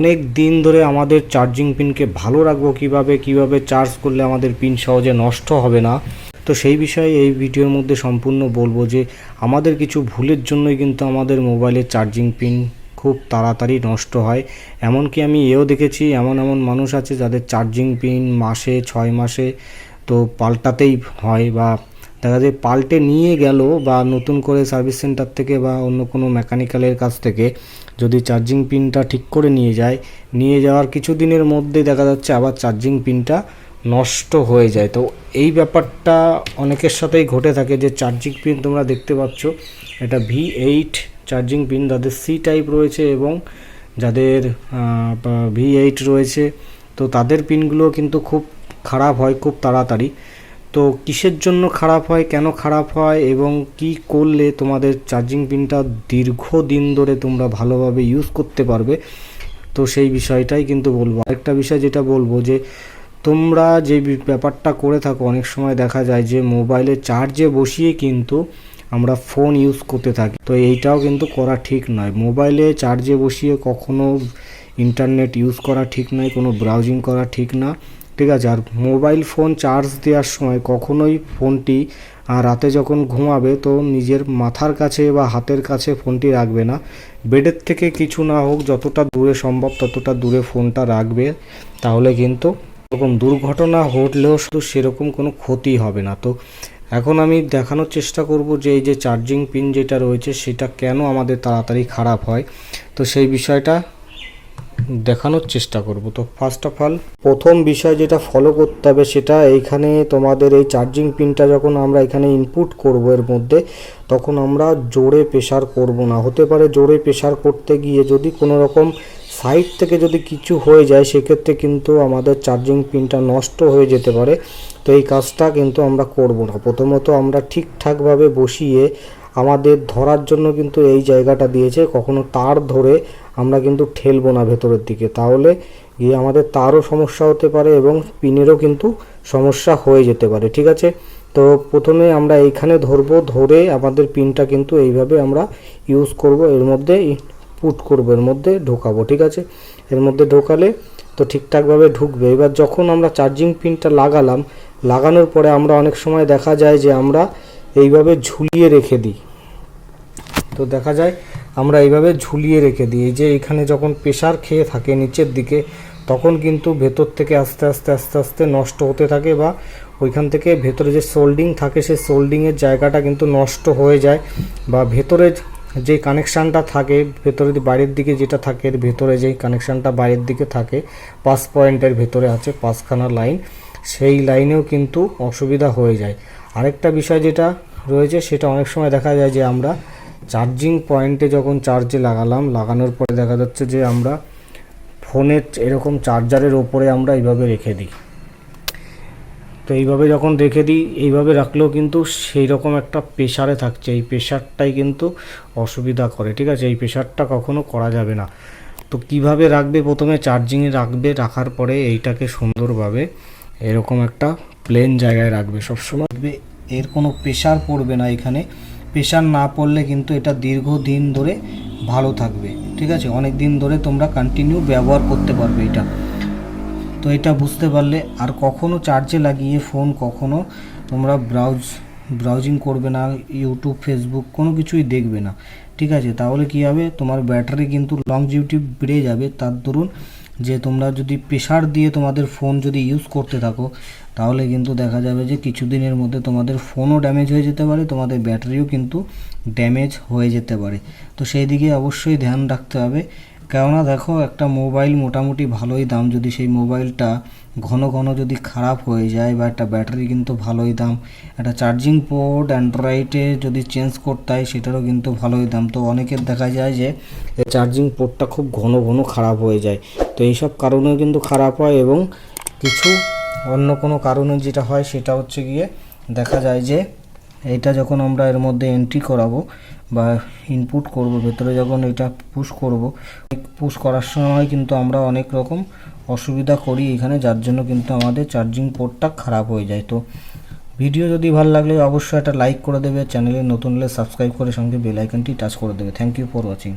অনেক দিন ধরে আমাদের চার্জিং পিনকে ভালো রাখব কীভাবে কীভাবে চার্জ করলে আমাদের পিন সহজে নষ্ট হবে না। তো সেই বিষয়ে এই ভিডিওর মধ্যে সম্পূর্ণ বলব যে, আমাদের কিছু ভুলের জন্যই কিন্তু আমাদের মোবাইলের চার্জিং পিন খুব তাড়াতাড়ি নষ্ট হয়। এমনকি আমি এও দেখেছি, এমন এমন মানুষ আছে যাদের চার্জিং পিন মাসে, ছয় মাসে তো পাল্টাতেই হয় বা দেখা যায় পাল্টে নিয়ে গেল বা নতুন করে সার্ভিস সেন্টার থেকে বা অন্য কোনো মেকানিক্যালের কাছ থেকে যদি চার্জিং পিনটা ঠিক করে নিয়ে যায়, নিয়ে যাওয়ার কিছু দিনের মধ্যে দেখা যাচ্ছে আবার চার্জিং পিনটা নষ্ট হয়ে যায়। তো এই ব্যাপারটা অনেকের সাথেই ঘটে থাকে যে চার্জিং পিন তোমরা দেখতে পাচ্ছ, এটা ভি এইট চার্জিং পিন, যাদের সি টাইপ রয়েছে এবং যাদের ভি এইট রয়েছে, তো তাদের পিনগুলো কিন্তু খুব খারাপ হয় খুব তাড়াতাড়ি। তো কিসের জন্য খারাপ হয়, কেন খারাপ হয় এবং কি করলে তোমাদের চার্জিং পিনটা দীর্ঘদিন ধরে তোমরা ভালোভাবে ইউজ করতে পারবে, তো সেই বিষয়টাই কিন্তু বলব। আরেকটা বিষয় যেটা বলব যে, তোমরা যে ব্যাপারটা করে থাকো, অনেক সময় দেখা যায় যে মোবাইলে চার্জে বসিয়ে কিন্তু আমরা ফোন ইউজ করতে থাকি। তো এইটাও কিন্তু করা ঠিক নয়। মোবাইলে চার্জে বসিয়ে কখনো ইন্টারনেট ইউজ করা ঠিক নয়, কোনো ব্রাউজিং করা ঠিক না। ঠিক আছে, আর মোবাইল ফোন চার্জ দেওয়ার সময় কখনোই ফোনটি রাতে যখন ঘুমাবে তো নিজের মাথার কাছে বা হাতের কাছে ফোনটি রাখবে না। বেডের থেকে কিছু না হোক, যতটা দূরে সম্ভব ততটা দূরে ফোনটা রাখবে। তাহলে কিন্তু এরকম দুর্ঘটনা ঘটলেও শুধু সেরকম কোনো ক্ষতি হবে না। তো এখন আমি দেখানোর চেষ্টা করব যে এই যে চার্জিং পিন যেটা রয়েছে, সেটা কেন আমাদের তাড়াতাড়ি খারাপ হয়। তো সেই বিষয়টা দেখানোর চেষ্টা করব। তো ফার্স্ট অফ অল প্রথম বিষয় যেটা ফলো করতে হবে সেটা এইখানে তোমাদের এই চার্জিং পিনটা যখন আমরা এখানে ইনপুট করব এর মধ্যে, তখন আমরা জোরে প্রেশার করব না। হতে পারে জোরে প্রেশার করতে গিয়ে যদি কোনো রকম সাইড থেকে যদি কিছু হয়ে যায়, সেক্ষেত্রে কিন্তু আমাদের চার্জিং পিনটা নষ্ট হয়ে যেতে পারে। তো এই কাজটা কিন্তু আমরা করব না। প্রথমত আমরা ঠিকঠাকভাবে বসিয়ে আমাদের ধরার জন্য কিন্তু এই জায়গাটা দিয়েছে। কখনো তার ধরে আমরা কিন্তু ঠেলবো না ভেতরের দিকে। তাহলে গিয়ে আমাদের তারও সমস্যা হতে পারে এবং পিনেরও কিন্তু সমস্যা হয়ে যেতে পারে, ঠিক আছে? তো প্রথমে আমরা এইখানে ধরবো, ধরে আমাদের পিনটা কিন্তু এইভাবে আমরা ইউজ করব। এর মধ্যে পুট করব, এর মধ্যে ঢোকাবো, ঠিক আছে? এর মধ্যে ঢোকালে তো ঠিকঠাকভাবে ঢুকবে। এবার যখন আমরা চার্জিং পিনটা লাগালাম, লাগানোর পরে আমরা অনেক সময় দেখা যায় যে আমরা এইভাবে ঝুলিয়ে রেখে দিই। তো দেখা যায়, আমরা এইভাবে ঝুলিয়ে রেখে দিই। এই যে এখানে যখন প্রেশার খেয়ে থাকে নিচের দিকে, তখন কিন্তু ভেতর থেকে আস্তে আস্তে আস্তে আস্তে নষ্ট হতে থাকে বা ওইখান থেকে ভেতরে যে সোল্ডিং থাকে, সেই সোল্ডিংয়ের জায়গাটা কিন্তু নষ্ট হয়ে যায় বা ভেতরে যে কানেকশানটা থাকে, ভেতরে বাইরের দিকে যেটা থাকে ভেতরে যেই কানেকশানটা বাইরের দিকে থাকে পাঁচ পয়েন্টের ভেতরে আছে পাঁচখানা লাইন, সেই লাইনেও কিন্তু অসুবিধা হয়ে যায়। আরেকটা বিষয় যেটা রয়েছে, সেটা অনেক সময় দেখা যায় যে আমরা চার্জিং পয়েন্টে যখন চার্জে লাগালাম, লাগানোর পরে দেখা যাচ্ছে যে আমরা ফোনের এরকম চার্জারের ওপরে আমরা এইভাবে রেখে দিই। তো এইভাবে যখন রেখে দিই, এইভাবে রাখলেও কিন্তু সেই রকম একটা প্রেশারে থাকছে। এই প্রেশারটাই কিন্তু অসুবিধা করে, ঠিক আছে? এই প্রেশারটা কখনো করা যাবে না। তো কীভাবে রাখবে? প্রথমে চার্জিংয়ে রাখবে, রাখার পরে এইটাকে সুন্দরভাবে এরকম একটা প্লেন জায়গায় রাখবে সবসময়। রাখবে এর কোনো প্রেশার পড়বে না এখানে। প্রেশার না পড়লে কিন্তু এটা দীর্ঘদিন ধরে ভালো থাকবে, ঠিক আছে? অনেক দিন ধরে তোমরা কন্টিনিউ ব্যবহার করতে পারবে এটা। তো এটা বুঝতে পারলে আর কখনো চার্জে লাগিয়ে ফোন কখনো তোমরা ব্রাউজ ব্রাউজিং করবে না ইউটিউব ফেসবুক কোনো কিছুই দেখবে না, ঠিক আছে? তাহলে কী হবে? তোমার ব্যাটারি কিন্তু লংজিভিটি বেড়ে যাবে। তার দরুন যে তোমরা যদি প্রেশার দিয়ে তোমাদের ফোন যদি ইউজ করতে থাকো, তাহলে কিন্তু দেখা যাবে যে কিছুদিনের মধ্যে তোমাদের ফোনও ড্যামেজ হয়ে যেতে পারে, তোমাদের ব্যাটারিও কিন্তু ড্যামেজ হয়ে যেতে পারে। তো সেই দিকে অবশ্যই ধ্যান রাখতে হবে। কেননা দেখো, একটা মোবাইল মোটামুটি ভালোই দাম। যদি সেই মোবাইলটা ঘন ঘন যদি খারাপ হয়ে যায় বা একটা ব্যাটারি কিন্তু ভালোই দাম, একটা চার্জিং পোর্ট অ্যান্ড্রয়েডে যদি চেঞ্জ করতে হয়, সেটারও কিন্তু ভালোই দাম। তো অনেকের দেখা যায় যে চার্জিং পোর্টটা খুব ঘন ঘন খারাপ হয়ে যায়। তো এইসব কারণেও কিন্তু খারাপ হয় এবং কিছু অন্য কোনো কারণে যেটা হয় সেটা হচ্ছে গিয়ে দেখা যায় যে এটা যখন আমরা এর মধ্যে এন্ট্রি করাবো বা ইনপুট করব, ভেতরে যখন এটা পুশ করব পুশ করার সময় কিন্তু আমরা অনেক রকম অসুবিধা করি এখানে, যার জন্য কিন্তু আমাদের চার্জিং পোর্টটা খারাপ হয়ে যায়। তো ভিডিও যদি ভালো লাগলে অবশ্যই একটা লাইক করে দেবে চ্যানেলে নতুন হলে সাবস্ক্রাইব করে সঙ্গে বেল আইকনটি টাচ করে দেবে। Thank you for watching